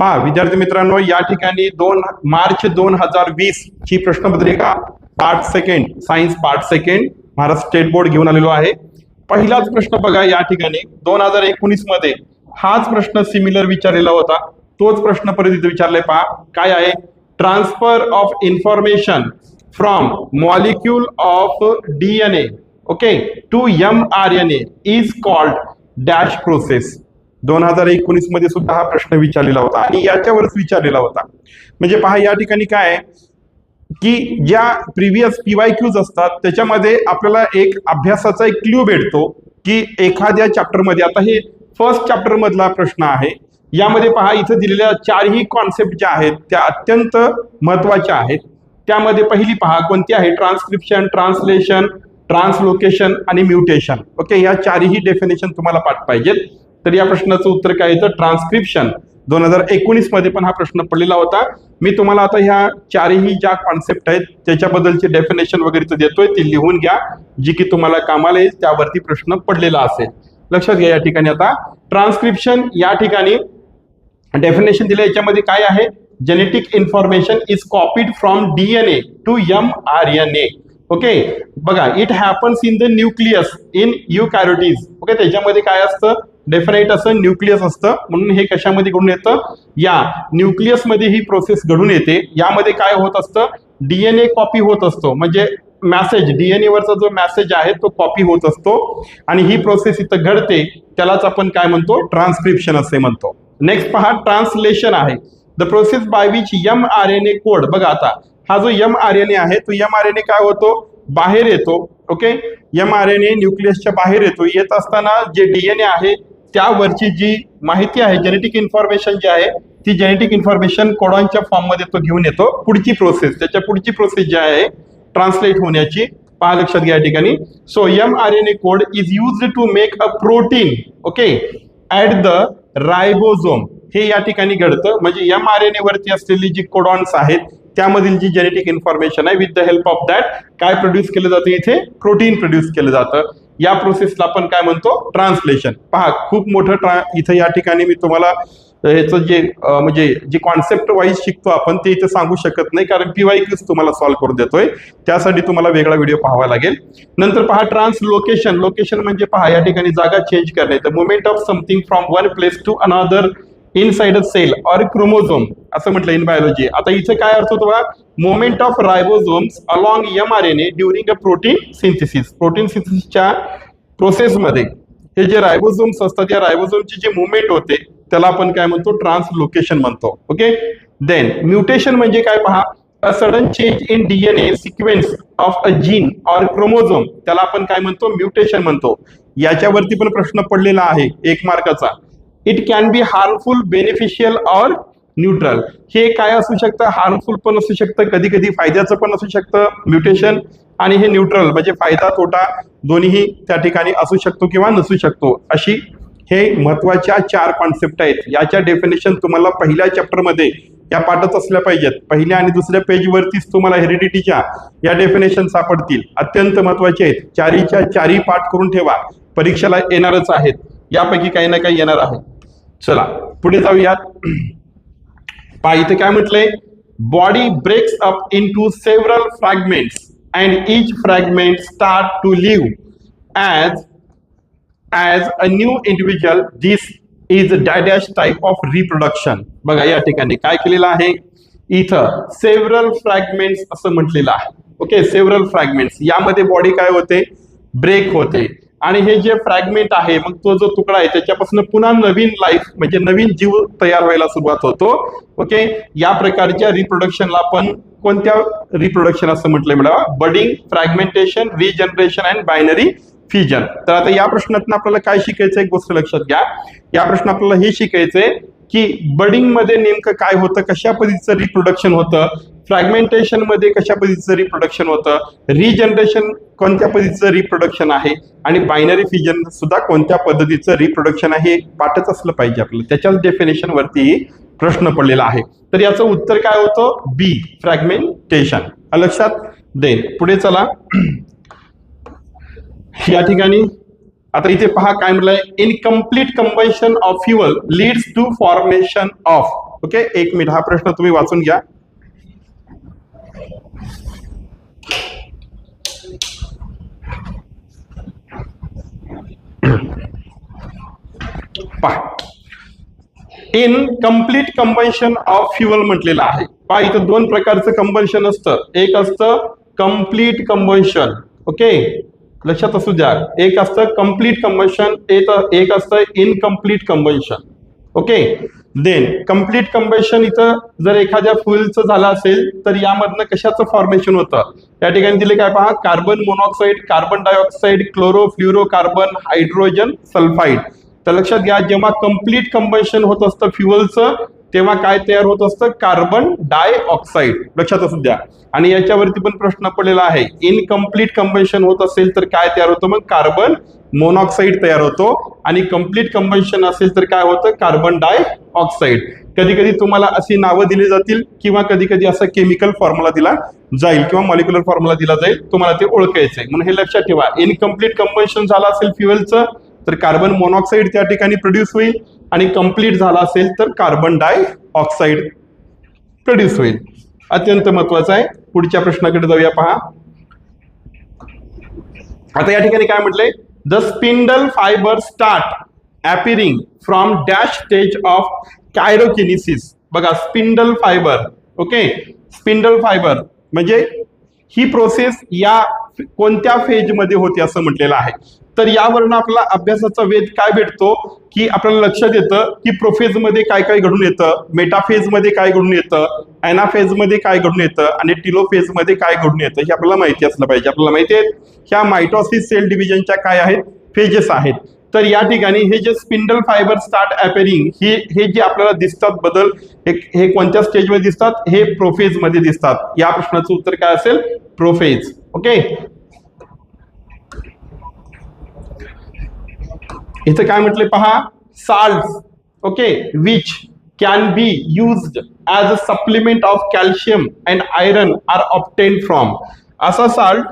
पहा विद्यार्थी मित्रांनो या ठिकाणी दोन मार्च दोन हजार वीस ही प्रश्नपत्रिका part second science part second Maharashtra state board घेऊन आलेलो आहे. पहिलाच प्रश्न बघा या ठिकाणी दोन हजार एकोणीसमध्ये. हाच प्रश्न सिमिलर विचारलेला होता. तोच प्रश्न परत इथे विचारले पहा. काय आहे? Transfer of information from molecule of DNA okay to M R N A is called dash process दोन हजार एकोणीसमध्ये सुद्धा हा प्रश्न विचारलेला होता आणि याच्यावरच विचारलेला होता. म्हणजे पहा या ठिकाणी काय आहे? की ज्या प्रिव्हियस पीवाय क्यूज असतात त्याच्यामध्ये आपल्याला एक अभ्यासाचा एक क्ल्यू भेटतो की एखाद्या चॅप्टरमध्ये आता हे फर्स्ट चॅप्टर मधला प्रश्न आहे. यामध्ये पहा इथं दिलेल्या चारही कॉन्सेप्ट ज्या आहेत त्या अत्यंत महत्त्वाच्या आहेत. त्यामध्ये पहिली पहा कोणती आहे? ट्रान्सक्रिप्शन ट्रान्सलेशन ट्रान्सलोकेशन आणि म्युटेशन. ओके या चारही डेफिनेशन तुम्हाला पाठ पाहिजेत. तर या प्रश्नाचं उत्तर काय येतं? ट्रान्सक्रिप्शन दोन हजार एकोणीसमध्ये पण हा प्रश्न पडलेला होता. मी तुम्हाला आता ह्या चारही ज्या कॉन्सेप्ट आहेत त्याच्याबद्दलचे डेफिनेशन वगैरे देतोय ती लिहून घ्या. जी की तुम्हाला कामाला येईल त्यावरती प्रश्न पडलेला असेल. लक्षात घ्या या ठिकाणी आता. ट्रान्सक्रिप्शन या ठिकाणी डेफिनेशन दिलं याच्यामध्ये काय आहे? Genetic information is copied from DNA to M R N A okay बघा it happens in the nucleus in eukaryotes okay त्याच्यामध्ये काय असतं? डेफिनेट असं न्यूक्लियस असतं. म्हणून हे कशामध्ये घडून येतं? या न्यूक्लियसमध्ये ही प्रोसेस घडून येते. यामध्ये काय होत असतं? डीएनए कॉपी होत असतो. म्हणजे मॅसेज डीएनए वरचा जो मॅसेज आहे तो कॉपी होत असतो. आणि ही प्रोसेस इथं घडते. त्यालाच आपण काय म्हणतो? ट्रान्सक्रिप्शन असे म्हणतो. नेक्स्ट पहा ट्रान्सलेशन आहे. The process by which M R N A code बघा आता. हा जो यम आर एन ए आहे तो एम आर एन ए काय होतो? बाहेर येतो. Okay M R N A न्यूक्लियसच्या बाहेर येतो. येत असताना जे डीएनए आहे त्यावरची जी माहिती आहे जेनेटिक इन्फॉर्मेशन जी आहे ती जेनेटिक इन्फॉर्मेशन कोडॉनच्या फॉर्ममध्ये तो घेऊन येतो? पुढची प्रोसेस त्याच्या पुढची प्रोसेस जी आहे ट्रान्सलेट होण्याची पहा लक्षात घ्या या ठिकाणी. So M R N A code is use to make a protein okay at the ribosome हे या ठिकाणी घडतं. म्हणजे एम आर एन ए वरती असलेली जी कोडॉन्स आहेत त्यामधील जी जेनेटिक इन्फॉर्मेशन आहे with the help of that काय प्रोड्यूस केलं जातं इथे? प्रोटीन प्रोड्यूस केलं जातं. या प्रोसेसला आपण काय म्हणतो? ट्रान्सलेशन पहा खूप मोठं ट्रा इथं या ठिकाणी मी तुम्हाला ह्याचं जे म्हणजे जे कॉन्सेप्ट वाईज शिकतो आपण ते इथं सांगू शकत नाही कारण पी वाईकच तुम्हाला सॉल्व्ह करून देतोय. त्यासाठी तुम्हाला वेगळा व्हिडिओ पाहावा लागेल. नंतर पहा ट्रान्स लोकेशन लोकेशन म्हणजे पहा या ठिकाणी जागा चेंज करणे. तर movement of something from one place to another inside a cell or chromosome असं म्हटलं इन बायोलॉजी आता इथे काय अर्थ होतो बघा? Moment of ribosomes along M R N A during a protein synthesis protein सिंथिसिसच्या प्रोसेसमध्ये हे जे रायबोझोम्स असतात या रायबोझोमची जे मुवमेंट होते त्याला आपण काय म्हणतो? ट्रान्सलोकेशन म्हणतो. ओके देन म्युटेशन म्हणजे काय पहा? A sudden change in DNA sequence of a gene or chromosome त्याला आपण काय म्हणतो? म्युटेशन म्हणतो. याच्यावरती पण प्रश्न पडलेला आहे एक मार्काचा. It can be harmful beneficial or neutral हे काय असू शकतं? हार्मफुल पण असू शकतं कधी कधी फायद्याचं पण असू शकतं म्युटेशन आणि हे न्यूट्रल म्हणजे फायदा तोटा दोन्हीही त्या ठिकाणी असू शकतो किंवा नसू शकतो. अशी हे महत्त्वाच्या चार कॉन्सेप्ट आहेत. याच्या डेफिनेशन तुम्हाला पहिल्या चॅप्टरमध्ये या पाठच असल्या पाहिजेत. पहिल्या आणि दुसऱ्या पेजवरतीच तुम्हाला हेरिडिटीच्या या डेफिनेशन सापडतील. अत्यंत महत्त्वाचे आहेत. चारीच्या चारी पाठ करून ठेवा. परीक्षेला येणारच आहेत. यापैकी काही ना काही येणार आहे. चला पुढे जाऊयात. पहा इथे काय म्हटलंय? Body breaks up into several fragments and each fragment start to live as as a new individual this is डायडॅश type of reproduction बघा या ठिकाणी काय केलेलं आहे? इथं सेव्हरल फ्रॅगमेंट्स असं म्हटलेलं आहे. ओके सेव्हरल फ्रॅगमेंट्स यामध्ये बॉडी काय होते? ब्रेक होते. आणि हे जे फ्रॅगमेंट आहे मग तो जो तुकडा आहे त्याच्यापासून पुन्हा नवीन लाईफ म्हणजे नवीन जीव तयार व्हायला सुरुवात होतो. ओके या प्रकारच्या रिप्रोडक्शनला आपण कोणत्या रिप्रोडक्शन असं म्हटलंय मला budding fragmentation regeneration and binary fission तर आता या प्रश्नातून आपल्याला काय शिकायचं एक गोष्ट लक्षात घ्या. या प्रश्न आपल्याला हे शिकायचंय की बडिंगमध्ये नेमकं काय होतं कशा पद्धतीचं रिप्रोडक्शन होतं फ्रॅगमेंटेशनमध्ये कशा पद्धतीचं रिप्रोडक्शन होतं रिजनरेशन कोणत्या पद्धतीचं रिप्रोडक्शन आहे आणि बायनरी फिजन सुद्धा कोणत्या पद्धतीचं रिप्रोडक्शन आहे हे पाठच असलं पाहिजे आपल्याला. त्याच्याच डेफिनेशनवरती प्रश्न पडलेला आहे. तर याचं उत्तर काय होतं? बी फ्रॅगमेंटेशन लक्षात? देन पुढे चला. या ठिकाणी आता इथे पहा काय म्हटलंय. Incomplete combustion of fuel leads to formation of okay एक मिनिट हा प्रश्न तुम्ही वाचून घ्या. पहा. Incomplete combustion of fuel म्हटलेलं आहे. पहा इथं दोन प्रकारचं कंबन्शन असतं. एक असतं कंप्लीट कंबन्शन ओके लक्षात असू द्या. एक असतं कंप्लीट कंबन्शन एक असतं incomplete combustion okay then complete combustion इथं जर एखाद्या फुलचं झालं असेल तर यामधनं कशाचं फॉर्मेशन होतं? या ठिकाणी दिले काय पहा carbon monoxide carbon dioxide chlorofluorocarbon hydrogen sulphide तर लक्षात घ्या जेव्हा कंप्लीट कंबन्शन होत असतं फ्युअलचं तेव्हा काय तयार होत असतं? कार्बन डायऑक्साईड लक्षात असू द्या. आणि याच्यावरती पण प्रश्न पडलेला आहे. इनकम्प्लीट कंबन्शन होत असेल तर काय तयार होतं? मग कार्बन मोनॉक्साईड तयार होतो. आणि कंप्लीट कंबन्शन असेल तर काय होतं? कार्बन डायऑक्साईड कधी कधी तुम्हाला अशी नावं दिली जातील किंवा कधी कधी असं केमिकल फॉर्म्युला दिला जाईल किंवा मॉलिक्युलर फॉर्म्युला दिला जाईल तुम्हाला ते ओळखायचंय. म्हणून हे लक्षात ठेवा. इनकम्प्लीट कंबन्शन झालं असेल फ्युएलचं तर कार्बन मोनॉक्साईड त्या ठिकाणी प्रोड्यूस होईल. आणि कंप्लीट झाला असेल तर कार्बन डाय ऑक्साईड प्रोड्यूस होईल. अत्यंत महत्वाचं आहे. पुढच्या प्रश्नाकडे जाऊया पहा. आता या ठिकाणी काय म्हटलंय? The spindle fibre start appearing from dash stage of karyokinesis बघा spindle fibre okay spindle fibre म्हणजे ही प्रोसेस या कोणत्या फेजमध्ये होते असं म्हटलेलं आहे. तर यावरनं आपला अभ्यासाचा वेध काय भेटतो? की आपल्याला लक्षात येतं की प्रोफेजमध्ये काय काय घडून येतं मेटाफेजमध्ये काय घडून येतं अॅनाफेजमध्ये काय घडून येतं आणि टिलोफेजमध्ये काय घडून येतं हे आपल्याला माहिती असलं पाहिजे. आपल्याला माहिती आहे ह्या मायटॉसिस सेल डिव्हिजनच्या काय आहेत? फेजेस आहेत. तर या ठिकाणी हे जे स्पिंडल फायबर स्टार्ट अपेरिंग हे हे जे आपल्याला दिसतात बदल हे हे कोणत्या स्टेजमध्ये दिसतात? हे प्रोफेजमध्ये दिसतात. या प्रश्नाचं उत्तर काय असेल? प्रोफेज ओके इथं काय म्हटले पहा? Salt okay which can be used as a supplement of calcium and iron are obtained from असा साल्ट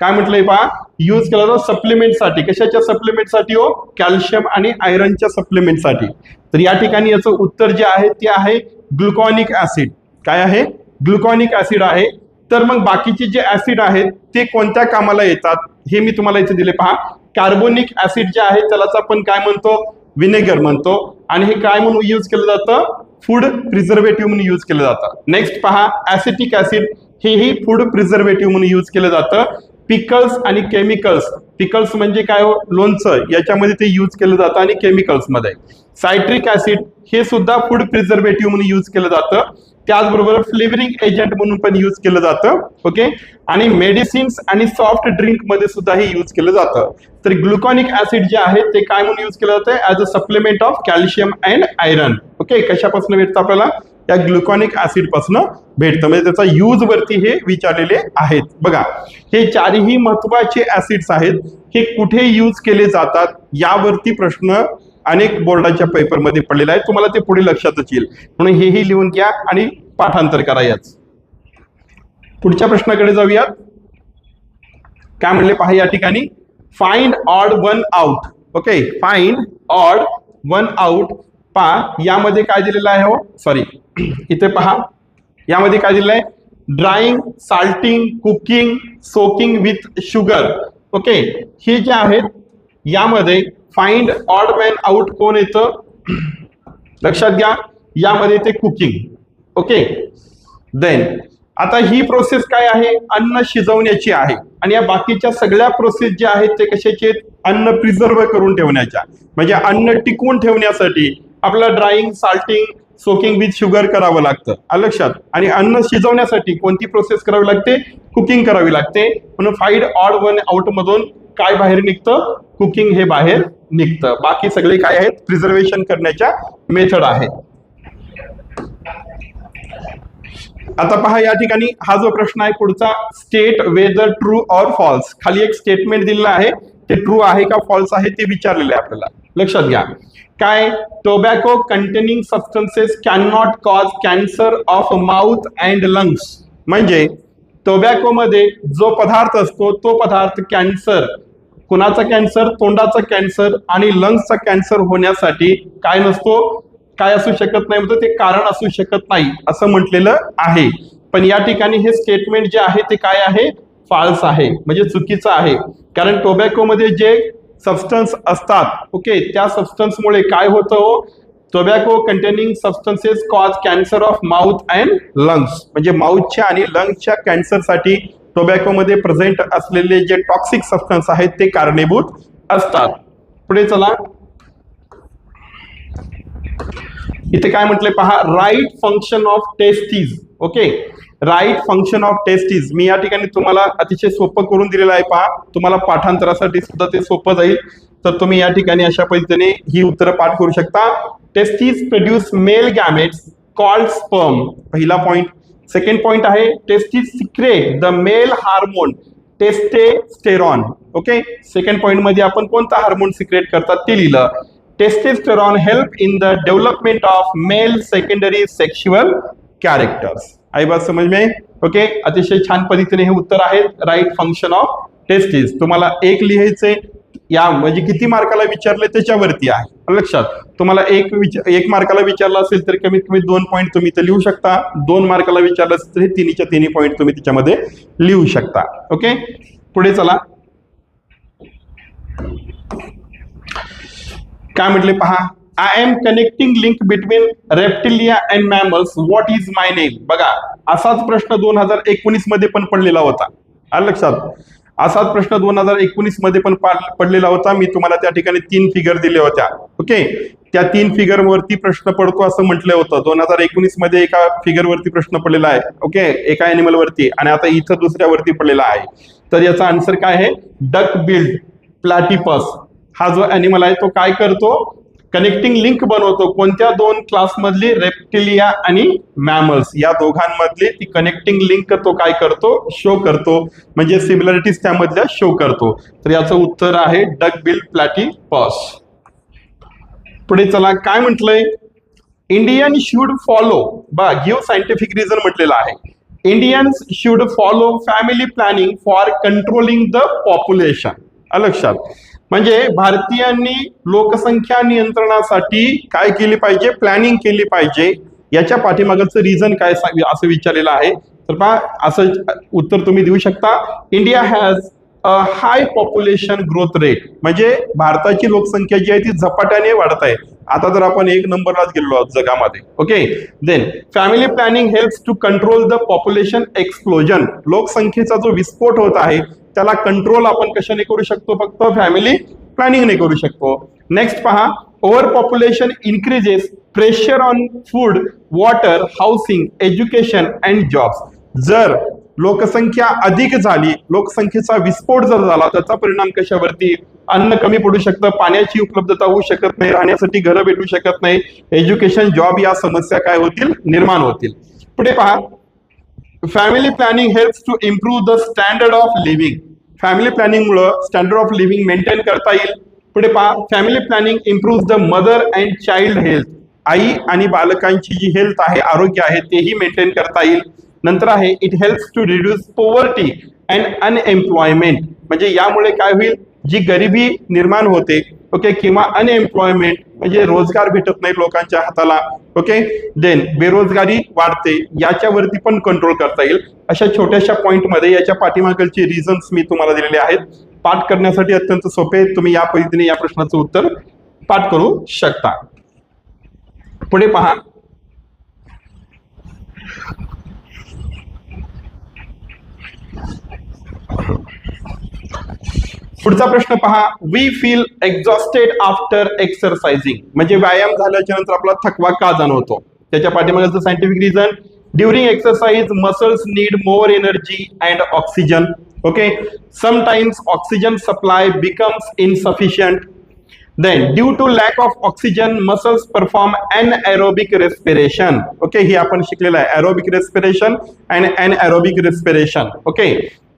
काय म्हटलंय पहा? यूज केला जातो सप्लिमेंटसाठी कशाच्या सप्लिमेंटसाठी हो? कॅल्शियम आणि आयरनच्या सप्लिमेंटसाठी तर या ठिकाणी याचं उत्तर जे आहे ते आहे ग्लुकॉनिक ऍसिड काय आहे? ग्लुकॉनिक ऍसिड आहे. तर मग बाकीचे जे ऍसिड आहेत ते कोणत्या कामाला येतात? हे मी तुम्हाला इथे दिले. पहा. कार्बोनिक ऍसिड जे आहे त्यालाच आपण काय म्हणतो? विनेगर म्हणतो. आणि हे काय म्हणून यूज केलं जातं? फूड प्रिझर्वेटिव्ह म्हणून यूज केलं जातं. नेक्स्ट पहा. ऍसिटिक ऍसिड हेही फूड प्रिझर्वेटिव्ह म्हणून यूज केलं जातं. पिकल्स आणि केमिकल्स. पिकल्स म्हणजे काय हो? लोणचं. याच्यामध्ये ते यूज केलं जातं आणि केमिकल्समध्ये. सायट्रिक ऍसिड हे सुद्धा फूड प्रिझर्वेटिव्ह म्हणून यूज केलं जातं. त्याचबरोबर फ्लेवरिंग एजंट म्हणून पण यूज केलं जातं. ओके आणि मेडिसिन्स आणि सॉफ्ट ड्रिंकमध्ये सुद्धा हे यूज केलं जातं. तर ग्लुकॉनिक ऍसिड जे आहे ते काय म्हणून यूज केलं जातं? As a supplement of calcium and iron okay कशापासून भेटतं आपल्याला? या ग्लुकॉनिक ऍसिडपासून भेटतं. म्हणजे त्याचा यूजवरती हे विचारलेले आहेत. बघा हे चारही महत्त्वाचे ऍसिड्स आहेत. हे कुठे यूज केले जातात यावरती प्रश्न अनेक बोर्डाच्या पेपरमध्ये पडलेला आहे. तुम्हाला ते पुढे लक्षातच येईल. म्हणून हेही लिहून घ्या आणि पाठांतर करा याच. पुढच्या प्रश्नाकडे जाऊयात. काय म्हणले? पहा या ठिकाणी. Find odd one out okay find odd one out पहा यामध्ये काय दिलेलं आहे हो? सॉरी इथे पहा. यामध्ये काय दिलेलं आहे? Drying salting cooking soaking with sugar okay हे जे आहेत यामध्ये फाइंड ऑड मॅन आउट कोण येतं? लक्षात घ्या. यामध्ये ते कुकिंग ओके देन आता ही प्रोसेस काय आहे? अन्न शिजवण्याची आहे. आणि या बाकीच्या सगळ्या प्रोसेस ज्या आहेत ते कशाचे आहेत? अन्न प्रिझर्व करून ठेवण्याच्या. म्हणजे अन्न टिकवून ठेवण्यासाठी आपलं drying salting soaking with sugar करावं लागतं. आलं लक्षात? आणि अन्न शिजवण्यासाठी कोणती प्रोसेस करावी लागते? कुकिंग करावी लागते. म्हणून फाईड ऑड वन आउट मधून काय बाहेर निघतं? कुकिंग हे बाहेर निघतं. बाकी सगळे काय आहेत? प्रिझर्वेशन करण्याच्या मेथड आहे. आता पहा या ठिकाणी हा जो प्रश्न आहे पुढचा state whether true or false खाली एक स्टेटमेंट दिलेला आहे. ते ट्रू आहे का फॉल्स आहे ते विचारलेलं आहे आपल्याला. लक्षात घ्या. काय? Tobacco containing substances cannot cause cancer of mouth and lungs म्हणजे टोबॅको मध्ये जो पदार्थ असतो तो पदार्थ कॅन्सर कुणाचा कॅन्सर तोंडाचा कॅन्सर आणि लंग्सचा कॅन्सर होण्यासाठी काय नसतो? काय असू शकत नाही म्हणजे ते कारण असू शकत नाही असं म्हटलेलं आहे. पण या ठिकाणी हे स्टेटमेंट जे आहे ते काय आहे? फाल्स आहे म्हणजे चुकीचं आहे. कारण टोबॅकोमध्ये जे सबस्टन्स असतात ओके त्या सबस्टन्समुळे काय होतं हो? Tobacco containing substances cause cancer of mouth and lungs म्हणजे माउथच्या आणि लंग्सच्या कॅन्सरसाठी टोबॅकोमध्ये प्रेझेंट असलेले जे टॉक्सिक सबस्टन्स आहेत ते कारणीभूत असतात. पुढे चला. इथे काय म्हटले पहा? Right function of testes okay right function of testes मी या ठिकाणी तुम्हाला अतिशय सोपं करून दिलेलं आहे. पहा तुम्हाला पाठांतरासाठी सुद्धा ते सोपं जाईल. तर तुम्ही या ठिकाणी अशा पद्धतीने ही उत्तरं पाठ करू शकता. Testes produce male gametes called sperm पहिला पॉइंट सेकंड पॉइंट आहे testes secrete the male hormone testosterone okay second पॉइंटमध्ये आपण कोणता हार्मोन सिक्रेट करतात ते लिहिलं. Testosterone help in the development of male secondary sexual characters आई बात समज में? ओके अतिशय छान पद्धतीने हे उत्तर आहे. राईट फंक्शन ऑफ टेस्टीज तुम्हाला एक लिहायचे या म्हणजे किती मार्काला विचारले त्याच्यावरती आहे. लक्षात तुम्हाला एक विचार एक मार्काला विचारलं असेल तर कमीत कमी दोन पॉईंट तुम्ही ते लिहू शकता. दोन मार्काला विचारलं असेल तर हे तिन्हीच्या तिन्ही पॉईंट तुम्ही त्याच्यामध्ये लिहू शकता. ओके पुढे चला. काय म्हटले? पहा. I am connecting link between reptilia and mammals what is my name बघा असाच प्रश्न दोन हजार एकोणीसमध्ये पण पडलेला होता. आलं लक्षात? असाच प्रश्न दोन हजार एकोणीसमध्ये पण पडलेला होता. मी तुम्हाला त्या ठिकाणी तीन फिगर दिल्या होत्या. ओके त्या तीन फिगर वरती प्रश्न पडतो असं म्हटलं होतं. दोन हजार एकोणीसमध्ये एका फिगर वरती प्रश्न पडलेला आहे. ओके एका अॅनिमल वरती. आणि आता इथं दुसऱ्यावरती पडलेला आहे. तर याचा आन्सर काय आहे? डक बिल्ड प्लॅटिपस हा जो अॅनिमल आहे तो काय करतो? कनेक्टिंग लिंक बनवतो. कोणत्या दोन क्लासमधली रेप्टिलिया आणि मॅमल्स या दोघांमधली ती कनेक्टिंग लिंक तो काय करतो? शो करतो. म्हणजे सिमिलरिटीज त्यामधल्या शो करतो. तर याचं उत्तर आहे डग बिल पॉस पुढे चला काय म्हटलंय? इंडियन शुड फॉलो बा गिव्ह सायंटिफिक रिझन म्हटलेलं आहे. Indians should follow family planning for controlling the population लक्षात म्हणजे भारतीयांनी लोकसंख्या नियंत्रणासाठी काय केली पाहिजे? प्लॅनिंग केली पाहिजे. याच्या पाठीमागचं रिझन काय असं विचारलेलं आहे. तर पहा असं उत्तर तुम्ही देऊ शकता. India has a high population growth rate म्हणजे भारताची लोकसंख्या जी आहे ती झपाट्याने वाढत आहे. आता तर आपण एक नंबरलाच गेलो आहोत जगामध्ये. Okay then family planning helps to control the population explosion लोकसंख्येचा जो विस्फोट होत आहे त्याला कंट्रोल आपण कशाने करू शकतो? फक्त फॅमिली प्लॅनिंगने करू शकतो. नेक्स्ट पहा over population increases pressure on food water housing education and jobs जर लोकसंख्या अधिक झाली लोकसंख्येचा विस्फोट जर झाला त्याचा परिणाम कशावरती? अन्न कमी पडू शकतं पाण्याची उपलब्धता होऊ शकत नाही राहण्यासाठी घरं भेटू शकत नाही. एज्युकेशन जॉब या समस्या काय होतील? निर्माण होतील. पुढे पहा family planning helps to improve the standard of living family प्लॅनिंगमुळं standard of living maintain करता येईल. पुढे पहा family planning improve the mother and child health आई आणि बालकांची जी हेल्थ आहे आरोग्य आहे तेही मेंटेन करता येईल. नंतर आहे it helps to reduce poverty and unemployment म्हणजे यामुळे काय होईल? जी गरिबी निर्माण होते ओके किंवा अनएम्प्लॉयमेंट म्हणजे रोजगार भेटत नाही लोकांच्या हाताला. ओके देन बेरोजगारी वाढते. याच्यावरती पण कंट्रोल करता येईल. अशा छोट्याशा पॉईंटमध्ये याच्या पाठीमागलचे रिझन्स मी तुम्हाला दिलेले आहेत. पाठ करण्यासाठी अत्यंत सोपे तुम्ही या पद्धतीने या प्रश्नाचं उत्तर पाठ करू शकता. पुढे पहा. पुढचा प्रश्न पहा. We feel exhausted after exercising म्हणजे व्यायाम झाल्याच्यानंतर आपला थकवा का जाणवतो? त्याच्या पाठीमागचं scientific reason during exercise muscles need more energy and oxygen okay sometimes oxygen supply becomes insufficient then due to lack of oxygen muscles perform anaerobic respiration okay ही आपण शिकलेलं आहे. Aerobic respiration and anaerobic respiration okay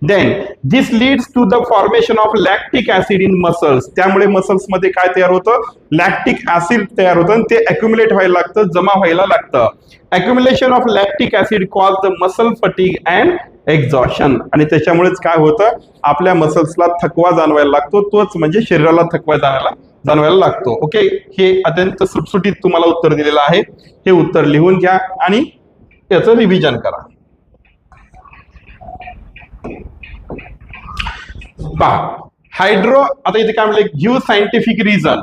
then this leads to the formation of lactic acid in muscles त्यामुळे मसल्समध्ये काय तयार होतं? Lactic acid तयार होतं आणि ते अक्युमुलेट व्हायला लागतं जमा व्हायला लागतं. Accumulation of lactic acid cause the muscle fatigue and exhaustion आणि त्याच्यामुळेच काय होतं? आपल्या मसल्सला थकवा जाणवायला लागतो. तोच म्हणजे शरीराला थकवा जाणायला जाणवायला लागतो. ओके हे अत्यंत सुटसुटीत तुम्हाला उत्तर दिलेलं आहे. हे उत्तर लिहून घ्या आणि त्याचं रिव्हिजन करा. पहा हायड्रो आता इथे काय म्हणले give scientific reason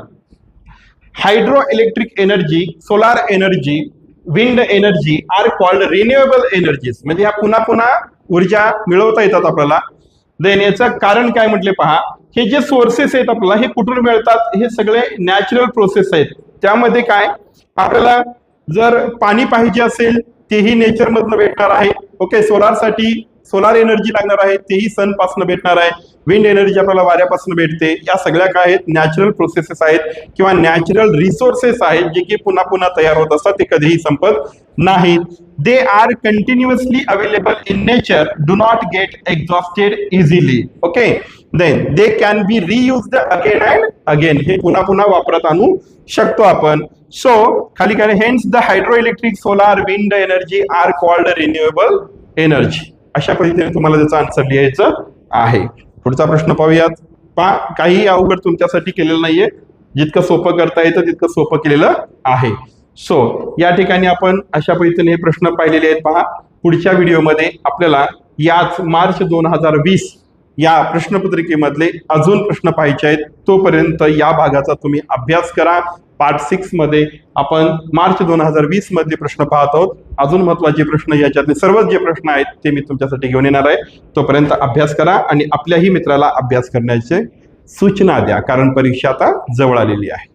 hydroelectric energy solar energy wind energy are called renewable energies म्हणजे ह्या पुन्हा पुन्हा ऊर्जा मिळवता येतात आपल्याला. देन याचं कारण काय म्हटले पहा हे जे सोर्सेस आहेत आपल्याला हे कुठून मिळतात? हे सगळे नॅचरल प्रोसेस आहेत. त्यामध्ये काय? आपल्याला जर पाणी पाहिजे असेल तेही नेचरमधनं भेटणार आहे. ओके सोलारसाठी सोलार एनर्जी लागणार आहे तेही सनपासून भेटणार आहे. विंड एनर्जी आपल्याला वाऱ्यापासून भेटते. या सगळ्या काय आहेत? नॅचरल प्रोसेसेस आहेत किंवा नॅचरल रिसोर्सेस आहेत जे की पुन्हा पुन्हा तयार होत असतात. ते कधीही संपत नाहीत. They are continuously available in nature do not get exhausted easily okay then they can be reuse again and again हे पुन्हा पुन्हा वापरात आणू शकतो आपण. सो खाली काय? Hence the hydroelectric solar wind energy are called renewable energy अशा पद्धतीने तुम्हाला त्याचं आन्सर लिहायचं आहे. पुढचा प्रश्न पाहूयात. पा काही अवघड तुमच्यासाठी केलेलं नाहीये. जितकं सोपं करता येतं तितकं सोपं केलेलं आहे. सो या ठिकाणी आपण अशा पद्धतीने हे प्रश्न पाहिलेले आहेत पहा. पुढच्या व्हिडिओमध्ये आपल्याला याच मार्च दोन हजार वीस या प्रश्नपत्रिकेमधले अजून प्रश्न पाहायचे आहेत तोपर्यंत या भागाचा तुम्ही अभ्यास करा. पार्ट सिक्समध्ये आपण मार्च दोन हजार वीस मधले प्रश्न पाहत आहोत. अजून महत्त्वाचे प्रश्न याच्यातले सर्वच जे प्रश्न आहेत ते मी तुमच्यासाठी घेऊन येणार आहे. तोपर्यंत अभ्यास करा आणि आपल्याही मित्राला अभ्यास करण्याचे सूचना द्या कारण परीक्षा आता जवळ आलेली आहे.